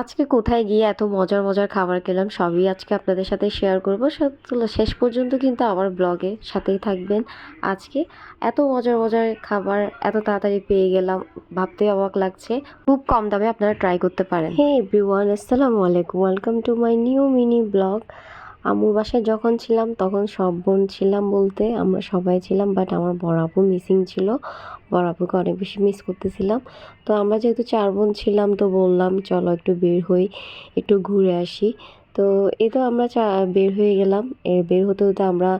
আজকে কোথায় গিয়ে এত মজার মজার খাবার খেলাম সবই আজকে আপনাদের সাথে শেয়ার করব। শেষ পর্যন্ত কিন্তু আমার ব্লগে সাথেই থাকবেন। আজকে এত মজার মজার খাবার, এত তাড়াতাড়ি পেয়ে গেলাম ভাবতে অবাক লাগছে। খুব কম দামে আপনারা ট্রাই করতে পারেন। হে এভরিওয়ান আসসালামু আলাইকুম welcome to my new mini blog আম্মুর বাসায় যখন ছিলাম, তখন সব বোন ছিলাম বলতে আমরা সবাই ছিলাম বাট আমার বড় আপু মিসিং ছিল। বড় আপুকে অনেক বেশি মিস করতেছিলাম। তো আমরা যেহেতু চার বোন ছিলাম, তো বললাম, চলো একটু বের হই, একটু ঘুরে আসি। তো এই তো আমরা চা, বের হয়ে গেলাম। এ, বের হতে হতে আমরা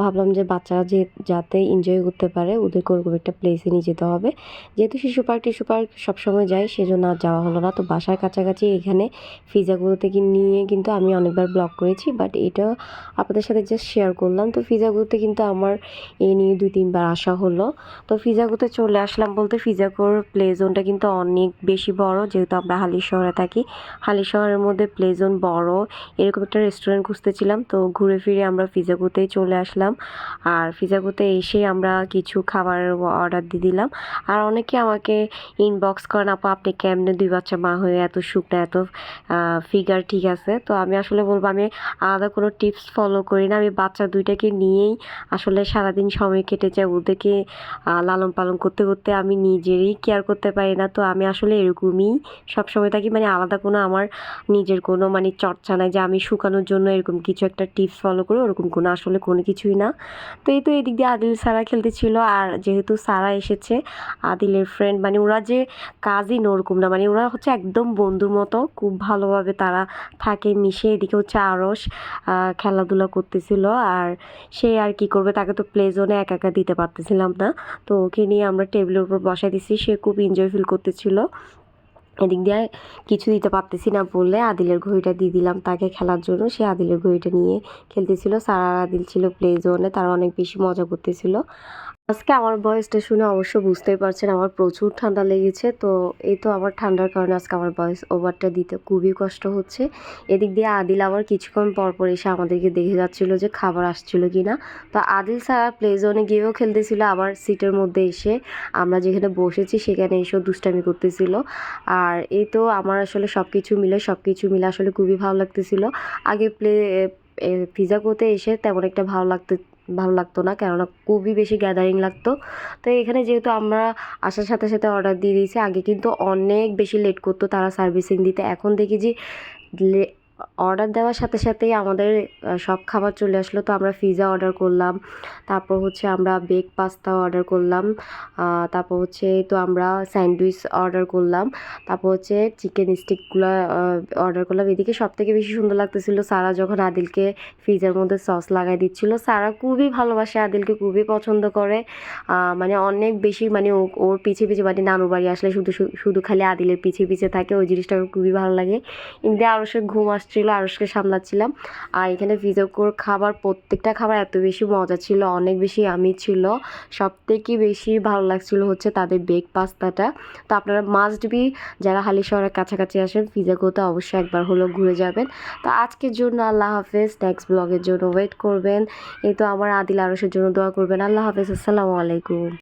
ভাবলাম যে বাচ্চারা যে, যাতে এনজয় করতে পারে ওদেরকে ওরকম একটা প্লেসে নিয়ে যেতে হবে। যেহেতু শিশু পার্ক, টিশু পার্ক সবসময় যাই সেজন্য আর যাওয়া হলো না। তো বাসার কাছাকাছি এখানে ফিজাগুলো থেকে নিয়ে কিন্তু আমি অনেকবার ব্লগ করেছি বাট এটা আপনাদের সাথে জাস্ট শেয়ার করলাম। তো ফিজাগুলোতে কিন্তু আমার এ নিয়ে দুই, তিনবার আসা হলো। তো ফিজাগুতে চলে আসলাম বলতে ফিজাগোর প্লে জোনটা কিন্তু অনেক বেশি বড়। যেহেতু আমরা হালি শহরে থাকি, হালি শহরের মধ্যে প্লে জোন বড়। এরকম একটা রেস্টুরেন্ট খুঁজতেছিলাম, তো ঘুরে ফিরে আমরা ফিজাগোতেই চলে আসলাম। আর ফিজাগোতে এসে আমরা কিছু খাবার অর্ডার দিয়ে দিলাম। আর অনেকে আমাকে ইনবক্স করেন, আপা, আপনি কেমনে দুই বাচ্চা মা হয়ে এত শুকনো, এত ফিগার ঠিক আছে? তো আমি আসলে বলব, আমি আলাদা কোনো টিপস ফলো করি না। আমি বাচ্চা দুইটাকে নিয়েই আসলে সারাদিন সময় কেটে যায়। ওদেরকে লালন পালন করতে করতে আমি নিজেরই কেয়ার করতে পারি না। তো আমি আসলে এরকমই সবসময় থাকি। মানে আলাদা কোনো আমার নিজের কোনো মানে চর্চা নাই যে আমি শুকানোর জন্য এরকম কিছু একটা টিপস ফলো করি, ওরকম কোনো, আসলে কোনো কিছুই না। তো এই তো এদিক দিয়ে আদিল সারা খেলতেছিল, আর যেহেতু সারা এসেছে, আদিলের ফ্রেন্ড মানে ওরা যে কাজিন ওরকম না মানে ওরা হচ্ছে একদম বন্ধুর মতো, খুব ভালোভাবে তারা থাকে, মিশে, এদিকে হচ্ছে আরস খেলাধুলা করতেছিল, আর সে আর কি করবে, তাকে তো প্লে জোনে একা একা দিতে পারতেছিলাম না। তো ওকে নিয়ে আমরা টেবিলের উপর বসাই দিছি, সে খুব এনজয় ফিল করতেছিল। এদিক দিয়ে কিছু দিতে পারতেছি না বললে আদিলের ঘড়িটা দিয়ে দিলাম তাকে খেলার জন্য। সে আদিলের ঘড়িটা নিয়ে খেলতেছিল। সারা আদিল ছিল প্লে জোনে তারা অনেক বেশি মজা করতেছিল। আজকে আমার ভয়েসটা শুনে অবশ্য বুঝতেই পারছেন আমার প্রচুর ঠান্ডা লেগেছে, তো এই তো আমার ঠান্ডার কারণে আজকে আমার ভয়েস ওভারটা দিতে খুবই কষ্ট হচ্ছে। এদিক দিয়ে আদিল আবার কিছুক্ষণ পর পর এসে আমাদেরকে দেখে যাচ্ছিল যে খাবার আসছিল কি না তো আদিল সারা প্লে জোনে গিয়েও খেলতেছিল, আবার সিটের মধ্যে এসে আমরা যেখানে বসেছি সেখানে এসেও দুষ্টামি করতেছিল। আর এই তো আমার আসলে সব কিছু মিলে সব কিছু মিলে আসলে খুবই ভালো লাগতেছিল। আগে প্লে পিজা করতে এসে তেমন একটা ভালো লাগতে ভালো লাগতো না, কেননা খুবই বেশি গ্যাদারিং লাগতো। তো এখানে যেহেতু আমরা আসার সাথে সাথে অর্ডার দিয়ে দিয়েছি, আগে কিন্তু অনেক বেশি লেট করতো তারা সার্ভিসিং দিতে। এখন দেখি যে অর্ডার দেওয়ার সাথে সাথেই আমাদের সব খাবার চলে আসলো। তো আমরা পিৎজা অর্ডার করলাম, তারপর হচ্ছে আমরা বেক পাস্তা অর্ডার করলাম তারপর হচ্ছে তো আমরা স্যান্ডউইচ অর্ডার করলাম, তারপর হচ্ছে চিকেন স্টিকগুলো অর্ডার করলাম। এদিকে সব থেকে বেশি সুন্দর লাগতেছিল সারা যখন আদিলকে ফ্রিজের মধ্যে সস লাগাই দিচ্ছিল। সারা খুবই ভালোবাসে, আদিলকে খুবই পছন্দ করে। মানে অনেক বেশি মানে ওর পিছে পিছে মানে নানু বাড়ি আসলে শুধু শুধু খালি আদিলের পিছে পিছে থাকে, ওই জিনিসটা খুবই ভালো লাগে। ইন্দিয়া সে ঘুম আসছিল আরসকে সামলাচ্ছিলাম। আর এখানে ভিজোকোর খাবার, প্রত্যেকটা খাবার এত বেশি মজা ছিল, অনেক বেশি আমি ছিল। সব থেকে বেশি ভালো লাগছিল হচ্ছে তাদের বেক পাস্তাটা। তো আপনারা মাস্ট বি যারা হালি শহরের কাছাকাছি আসেন ফিজাকোতে অবশ্যই একবার হলো ঘুরে যাবেন। তো আজকের জন্য আল্লাহ হাফেজ নেক্সট ব্লগের জন্য ওয়েট করবেন। এই তো আমার আদিল আরসের জন্য দোয়া করবেন। আল্লাহ হাফেজ, আসসালামু আলাইকুম।